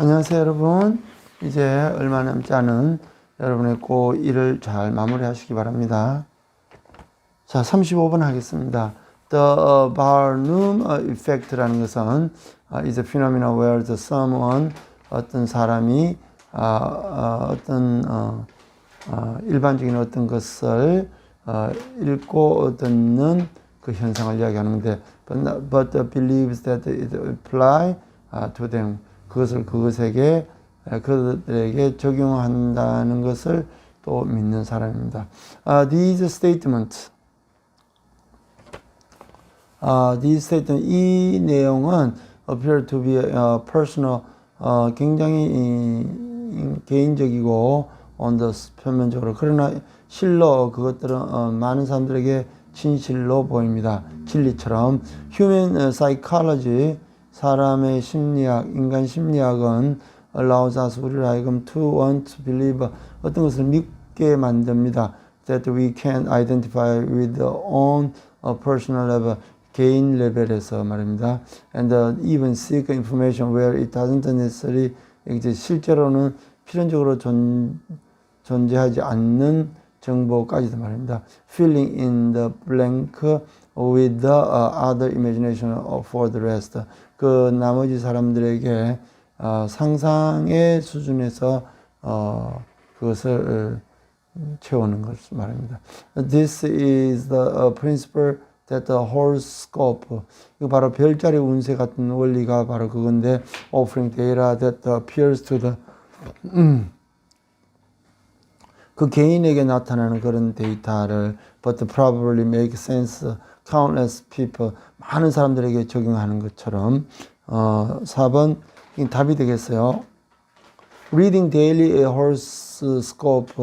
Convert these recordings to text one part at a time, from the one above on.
안녕하세요, 여러분. 이제 얼마 남지 않은 여러분의 고1을 잘 마무리 하시기 바랍니다. 자, 35번 하겠습니다. The Barnum effect라는 것은 uh, is a phenomenon where the someone 어떤 사람이 아, 아, 어떤 어, 어, 일반적인 어떤 것을 어, 읽고 듣는 그 현상을 이야기하는데 but, but believes that it apply uh, to them 그것을 그것에게 에, 그들에게 적용한다는 것을 또 믿는 사람입니다. Uh, these statements 아, these statement 이 내용은 appear to be uh, personal 어, 굉장히 이, 이, 개인적이고 on the 표면적으로 그러나 실로 그것들은 어, 많은 사람들에게 진실로 보입니다. 진리처럼 human psychology 사람의 심리학, 인간 심리학은 allows us 우리를 하여금 to want to believe 어떤 것을 믿게 만듭니다. That we can identify with our own uh, personal level 개인 레벨에서 말입니다. And uh, even seek information where it doesn't necessarily 이제 실제로는 필연적으로 존, 존재하지 않는 정보까지도 말입니다. Filling in the blank with the uh, other imagination for the rest. 그 나머지 사람들에게 어, 상상의 수준에서 어, 그것을 채우는 것을 말합니다. This is the uh, principle that the horoscope 이거 바로 별자리 운세 같은 원리가 바로 그건데 offering data that appears to the 그 개인에게 나타나는 그런 데이터를 but probably make sense countless people 많은 사람들에게 적용하는 것처럼 어 4번 이 답이 되겠어요. Reading daily a horoscope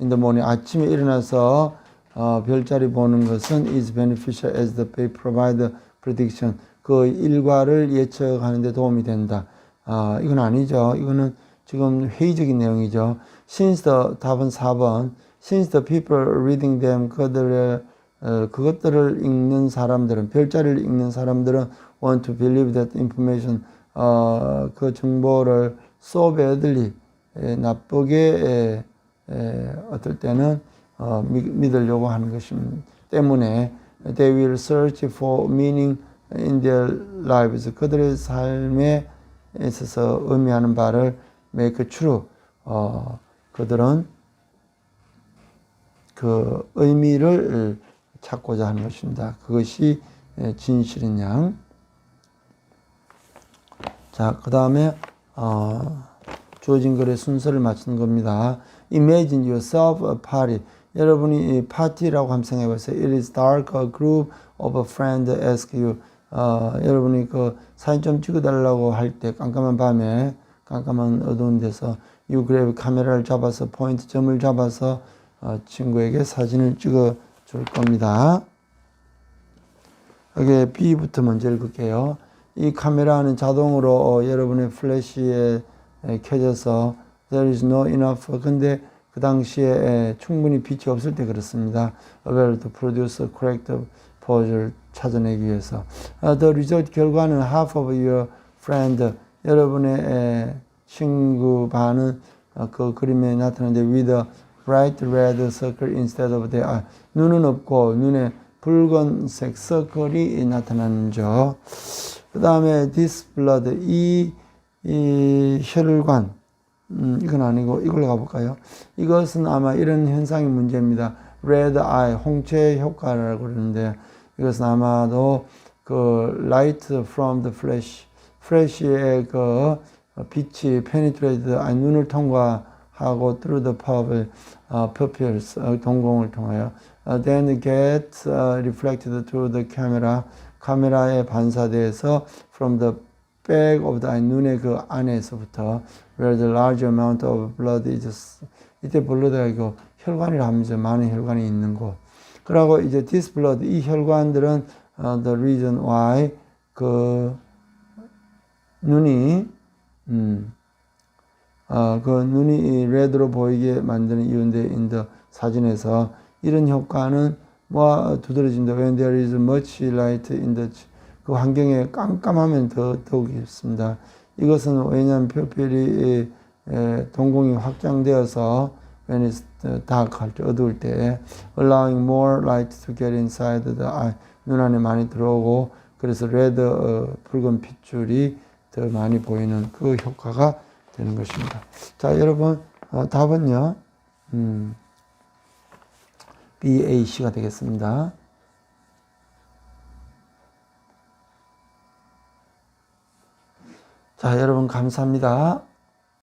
in the morning 아침에 일어나서 어, 별자리 보는 것은 is beneficial as the they provide prediction 그 일과를 예측하는 데 도움이 된다. 아, 이건 아니죠. 이거는 지금 회의적인 내용이죠. Since the 답은 4번. Since the people reading them 그들의 어, 그것들을 읽는 사람들은 별자리를 읽는 사람들은 want to believe that information 어, 그 정보를 so badly 에, 나쁘게 에, 에, 어떨 때는 어, 믿, 믿으려고 하는 것이 때문에 they will search for meaning in their lives 그들의 삶에 있어서 의미하는 바를 make true 어, 그들은 그 의미를 찾고자 하는 것입니다. 그것이 진실인 양. 자, 그 다음에 어, 주어진 글의 순서를 맞추는 겁니다. Imagine yourself a party. 여러분이 이 파티라고 생각해 보세요. It is dark. A group of a friend ask you. 어, 여러분이 그 사진 좀 찍어달라고 할 때 깜깜한 밤에 깜깜한 어두운 데서 grab 카메라를 잡아서 포인트 점을 잡아서 어, 친구에게 사진을 찍어 줄 겁니다. 여기 B부터 먼저 읽을게요. 이 카메라는 자동으로 어, 여러분의 플래시에 에, 켜져서 there is no enough 근데 그 당시에 에, 충분히 빛이 없을 때 그렇습니다. Available to produce correct pose를 찾아내기 위해서 어, the result 결과는 half of your friend 여러분의 에, 친구 반은 어, 그 그림에 나타나는데 with a bright red circle instead of the eye 눈은 없고 눈에 붉은색 서클이 나타나는죠. 그 다음에 this blood 이, 이 혈관 음, 이건 아니고 이걸로 가볼까요? 이것은 아마 이런 현상이 문제입니다. red eye 홍채 효과라고 그러는데 이것은 아마도 그 light from the flash flash의 그 빛이 penetrate 아니 눈을 통과하고 through the pupil 어, pupils 어, 동공을 통하여 어, then get uh, reflected through the camera 카메라에 반사돼서 from the back of the eye 눈의 그 안에서부터 where the large amount of blood is 이때 블러드가 이거 혈관이라 하면서 많은 혈관이 있는 곳 그리고 이제 this blood 이 혈관들은 어, the reason why 그 눈이 음, 어, 그 눈이 레드로 보이게 만드는 이유인데 인더 사진에서 이런 효과는 뭐 두드러진다. When there is much light in the 그 환경에 깜깜하면 더 더욱 있습니다. 이것은 왜냐하면 별별이 에, 동공이 확장되어서 when it's dark 할때 어두울 때 allowing more light to get inside the eye 눈 안에 많이 들어오고 그래서 레드 어, 붉은 핏줄이 더 많이 보이는 그 효과가 되는 것입니다. 자 여러분 어, 답은요 음, BAC가 되겠습니다. 자 여러분 감사합니다.